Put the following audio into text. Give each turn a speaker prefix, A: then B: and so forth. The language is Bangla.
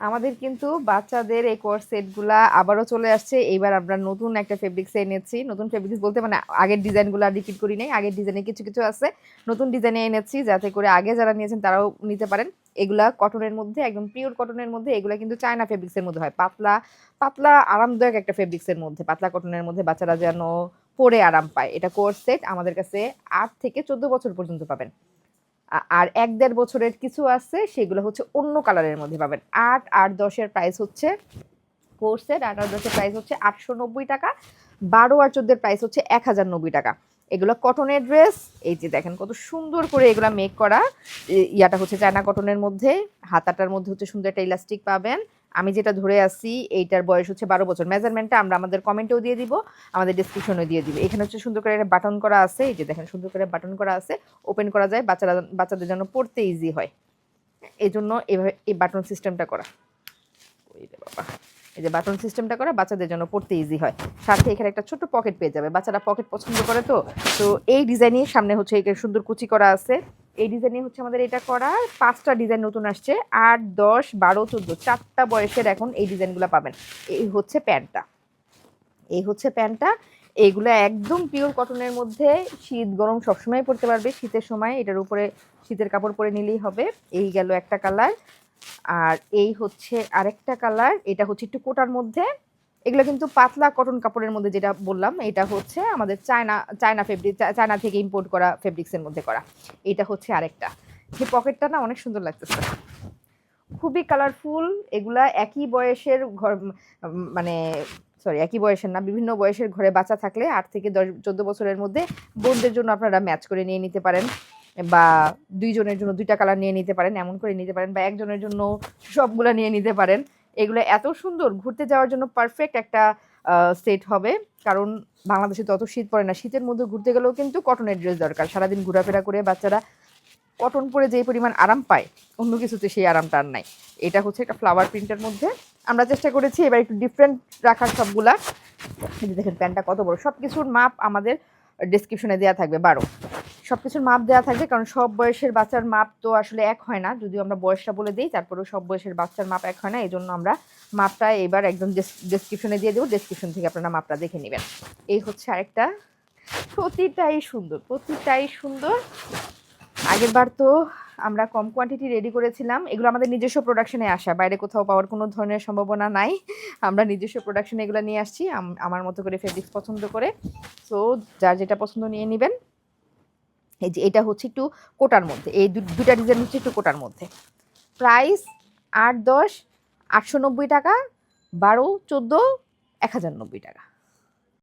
A: আমাদের কিন্তু বাচ্চাদের এই কোর্স সেটগুলা আবারও চলে আসছে। এইবার আমরা নতুন একটা ফেব্রিক্স এনেছি। নতুন ফেব্রিক্স বলতে মানে আগের ডিজাইনগুলো রিপিট করি নাই। আগের ডিজাইনে কিছু কিছু আছে। নতুন ডিজাইনে এনেছি যাতে করে আগে যারা নিয়েছেন তারাও নিতে পারেন। এগুলা কটনের মধ্যে, একদম পিওর কটনের মধ্যে, এগুলা কিন্তু চায়না ফেব্রিক্সের মধ্যে হয়। পাতলা পাতলা আরামদায়ক একটা ফেব্রিক্সের মধ্যে, পাতলা কটনের মধ্যে বাচ্চারা যেন পরে আরাম পায়। এটা কোর্স সেট আমাদের কাছে আট থেকে চোদ্দ বছর পর্যন্ত পাবেন। আর এক দেড় বছরের কিছু আছে, সেগুলো হচ্ছে অন্য কালারের মধ্যে পাবেন। আট আট দশের প্রাইস হচ্ছে কোর্সের আট আট দশের প্রাইস হচ্ছে আটশো নব্বই টাকা। বারো আর চোদ্দের প্রাইস হচ্ছে এক হাজার নব্বই টাকা। এগুলো কটনের ড্রেস এই যে দেখেন কত সুন্দর করে এগুলো মেক করা। ইয়াটা হচ্ছে চায়না কটনের মধ্যে, হাতাটার মধ্যে হচ্ছে সুন্দর একটা ইলাস্টিক পাবেন। আমি যেটা ধরে আসি এইটার বয়স হচ্ছে বারো বছর। মেজারমেন্টটা আমরা আমাদের কমেন্টেও দিয়ে দিব, আমাদের ডিসক্রিপশনে দিয়ে দিব। এখানে হচ্ছে সুন্দর করে একটা বাটন করা আছে, এই যে দেখেন সুন্দর করে বাটন করা আছে। ওপেন করা যায়, বাচ্চারা, বাচ্চাদের জন্য পড়তে ইজি হয়। এই জন্য এভাবে এই বাটন সিস্টেমটা করা। বাবা, এই যে বাটন সিস্টেমটা করা, বাচ্চাদের জন্য পড়তে ইজি হয়। সাথে এখানে একটা ছোট পকেট পেয়ে যাবে। বাচ্চারা পকেট পছন্দ করে তো? তো এই ডিজাইনের সামনে হচ্ছে এখানে সুন্দর কুচি করা আছে। এই ডিজাইনে হচ্ছে আমাদের এটা করা। পাঁচটা ডিজাইন নতুন আসছে। আট, দশ, বারো, চোদ্দ, চারটা বয়সের এখন এই ডিজাইনগুলো পাবেন। এই হচ্ছে প্যান্টটা। এই হচ্ছে প্যান্টটা। এইগুলো একদম পিওর কটনের মধ্যে। শীত, গরম সবসময় পরতে পারবে। শীতের সময় এটার উপরে শীতের কাপড় পরে নিলেই হবে। এই গেল একটা কালার আর এই হচ্ছে আরেকটা কালার এটা হচ্ছে একটু কোটার মধ্যে। এগুলো কিন্তু পাতলা কটন কাপড়ের মধ্যে যেটা বললাম, এটা হচ্ছে আমাদের চায়না চায়না ফেব্রিক চায়না থেকে ইম্পোর্ট করা ফেব্রিক্সের মধ্যে করা। এটা হচ্ছে আরেকটা। এই পকেটটা না অনেক সুন্দর লাগতেছে। খুবই কালারফুল এগুলা একই বয়সের ঘর মানে সরি একই বয়সের না, বিভিন্ন বয়সের ঘরে বাচ্চা থাকলে আট থেকে দশ, চোদ্দ বছরের মধ্যে বোনদের জন্য আপনারা ম্যাচ করে নিয়ে নিতে পারেন বা দুইজনের জন্য দুইটা কালার নিয়ে নিতে পারেন, এমন করে নিতে পারেন বা একজনের জন্য সবগুলা নিয়ে নিতে পারেন। এগুলো এত সুন্দর, ঘুরতে যাওয়ার জন্য পারফেক্ট একটা সেট হবে। কারণ বাংলাদেশে তত শীত পড়ে না, শীতের মধ্যে ঘুরতে গেলেও কিন্তু কটনের ড্রেস দরকার। সারাদিন ঘোরাফেরা করে বাচ্চারা কটন পরে যেই পরিমাণ আরাম পায়, অন্য কিছুতে সেই আরামটা আর নাই। এটা হচ্ছে একটা ফ্লাওয়ার প্রিন্টের মধ্যে। আমরা চেষ্টা করেছি এবার একটু ডিফারেন্ট রাখার সবগুলা। দেখেন, প্যান্টটা কত বড়। সব কিছুর মাপ আমাদের ডিসক্রিপশনে দেওয়া থাকবে। বারো। সব কিছুর মাপ দেওয়া থাকবে, কারণ সব বয়সের বাচ্চার মাপ তো আসলে এক হয় না। যদিও আমরা বয়সটা বলে দিই, তারপরেও সব বয়সের বাচ্চার মাপ এক হয় না এই জন্য আমরা মাপটা এবার একদম ডেসক্রিপশনে দিয়ে দেবো। ডেসক্রিপশন থেকে আপনারা মাপটা দেখে নেবেন। এই হচ্ছে আরেকটা। প্রতিটাই সুন্দর প্রতিটাই সুন্দর। আগের বার তো আমরা কম কোয়ান্টিটি রেডি করেছিলাম। এগুলো আমাদের নিজস্ব প্রোডাকশনে আসা। বাইরে কোথাও পাওয়ার কোনো ধরনের সম্ভাবনা নাই। আমরা নিজস্ব প্রোডাকশনে এগুলো নিয়ে আসছি, আম- আমার মতো করে ফেব্রিক্স পছন্দ করে। সো যার যেটা পছন্দ নিয়ে নেবেন। এই যে এটা হচ্ছে একটু কোটার মধ্যে, এই দুটা ডিজাইন হচ্ছে একটু কোটার মধ্যে। প্রাইস আট দশ আটশো নব্বই টাকা, বারো চোদ্দ এক হাজার নব্বই টাকা।